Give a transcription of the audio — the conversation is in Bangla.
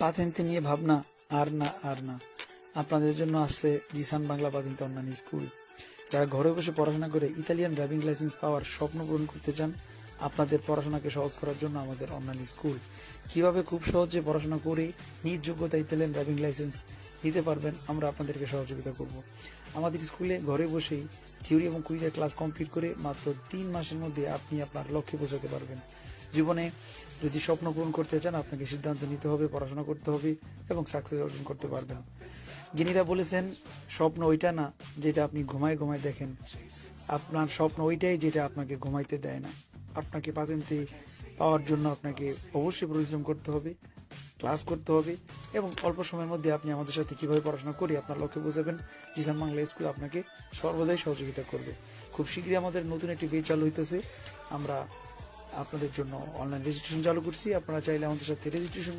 পাতেন্তে নিয়ে ভাবনা, আর না আর না। আপনাদের জন্য আসছে জিসান বাংলা পাতেন্তে অন্যান্য স্কুল। যারা ঘরে বসে পড়াশোনা করে ইতালিয়ান ড্রাইভিং লাইসেন্স পাওয়ার স্বপ্ন পূরণ করতে চান, আপনাদের পড়াশোনাকে সহজ করার জন্য আমাদের অনলাইন স্কুল। কীভাবে খুব সহজে পড়াশোনা করে নিজ যোগ্যতা ইতালিয়ান ড্রাইভিং লাইসেন্স নিতে পারবেন, আমরা আপনাদেরকে সহযোগিতা করব। আমাদের স্কুলে ঘরে বসেই থিওরি এবং কুইজের ক্লাস কমপ্লিট করে মাত্র তিন মাসের মধ্যে আপনি আপনার লক্ষ্যে পৌঁছাতে পারবেন। জীবনে যদি স্বপ্ন পূরণ করতে চান, আপনাকে সিদ্ধান্ত নিতে হবে, পড়াশোনা করতে হবে এবং সাকসেস অর্জন করতে পারবেন। যিনিরা বলেছেন, স্বপ্ন ওইটা না যেটা আপনি ঘুমায় ঘুমায় দেখেন। আপনার স্বপ্ন ওইটাই যেটা আপনাকে ঘুমাইতে দেয় না। আপনাকে পাতেন্তে পাওয়ার জন্য আপনাকে অবশ্যই পরিশ্রম করতে হবে ক্লাস করতে হবে এবং অল্প সময়ের মধ্যে আপনি আমাদের সাথে কীভাবে পড়াশোনা করি আপনার লক্ষ্যে পৌঁছাবেন, জিসান বাংলা স্কুল আপনাকে সর্বদাই সহযোগিতা করবে। খুব শীঘ্রই আমাদের নতুন একটি পেজ চালু হইতেছে। আমরা আপনাদের জন্য অনলাইন রেজিস্ট্রেশন চালু করছি। আপনারা চাইলে আমাদের সাথে রেজিস্ট্রেশন